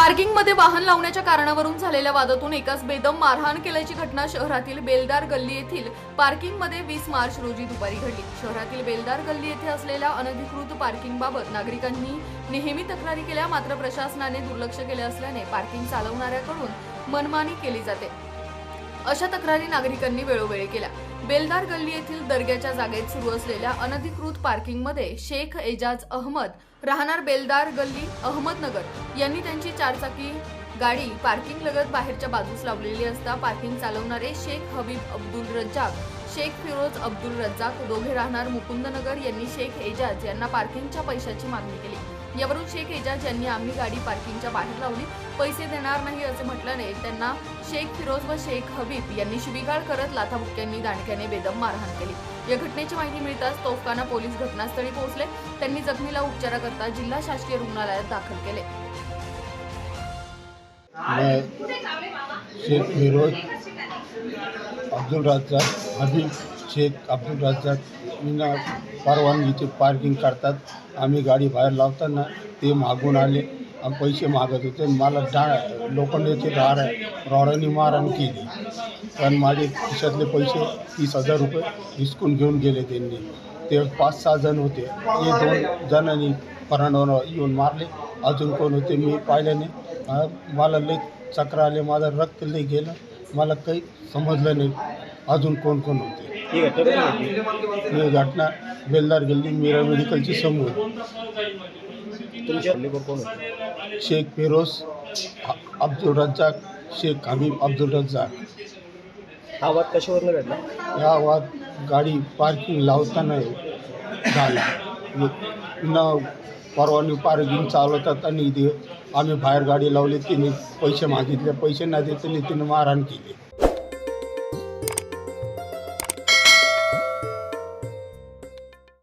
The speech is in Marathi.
पार्किंगमध्ये वाहन लावण्याच्या कारणावरून झालेल्या वादातून एकाच बेदम मारहाण केल्याची घटना शहरातील बेलदार गल्ली येथील पार्किंगमध्ये वीस मार्च रोजी दुपारी घडली. शहरातील बेलदार गल्ली येथे असलेल्या अनधिकृत पार्किंगबाबत नागरिकांनी नेहमी तक्रारी केल्या मात्र प्रशासनाने दुर्लक्ष केले असल्याने पार्किंग चालवणाऱ्याकडून मनमानी केली जाते. अशा तक्रारी नागरिकांनी वेळोवेळी केल्या. बेलदार गल्ली येथील दर्ग्याच्या जागेत सुरू असलेल्या अनधिकृत पार्किंगमध्ये शेख एजाज अहमद राहणार बेलदार गल्ली अहमदनगर यांनी त्यांची चारचाकी गाडी पार्किंग लगत बाहेरच्या बाजूस लावलेली असता पार्किंग चालवणारे शेख हबीब अब्दुल रज्जाक शेख फिरोज अब्दुल रज्जाक दोघे राहणार मुकुंदनगर यांनी शेख एजाज यांना पार्किंगच्या पैशाची मागणी केली. यावरून शेख एजाज यांनी आम्ही गाडी पार्किंगच्या बाहेर लावली. पैसे देणार नाही असे म्हटल्याने त्यांना शेख फिरोज व शेख हबीब यांनी शिवीगाळ करत लाथाबुक्क्यांनी दांडक्याने बेदम मारहाण केली. या घटनेची माहिती मिळताच तोफखाना पोलीस घटनास्थळी पोहोचले. त्यांनी जखमीला उपचाराकरता जिल्हा शासकीय रुग्णालयात दाखल केले. शेख फिरोज अब्दुल राजा हबीब शेत अब्दुल रज्जाक विना परवानगीचे पार्किंग करतात आम्ही गाडी बाहेर लावताना ते मागून आले आणि पैसे मागत होते. मला डा लोखंडाचे आहे रॉडाने मारण केली. पण माझे खिशातले पैसे तीस हजार रुपये हिसकून घेऊन गेले त्यांनी. ते पाच सहा जण होते. हे दोन जणांनी परांडावर येऊन मारले. अजून कोण होते मी पाहिल्याने नाही. मला लई चक्र आले माझं रक्त लई गेलं. मला काही समजलं नाही. अजून कोण कोण होते? ही घटना? ही घटना बेलदार गल्ली मीरा मेडिकलची समोर. तुमच्या हल्लेखोर कोण होते? शेख फिरोज अ- अब्दुल रज्जाक शेख हबीब अब्दुल रज्जाक. हा वाद कशावरनं घडला? या वाद गाडी पार्किंग लावताना झाला. न परवानगी पार्किंग चालवतात आणि इथे आम्ही बाहेर गाडी लावली तिने पैसे मागितले. पैसे नाही देत तिने तिने मारहाण केली.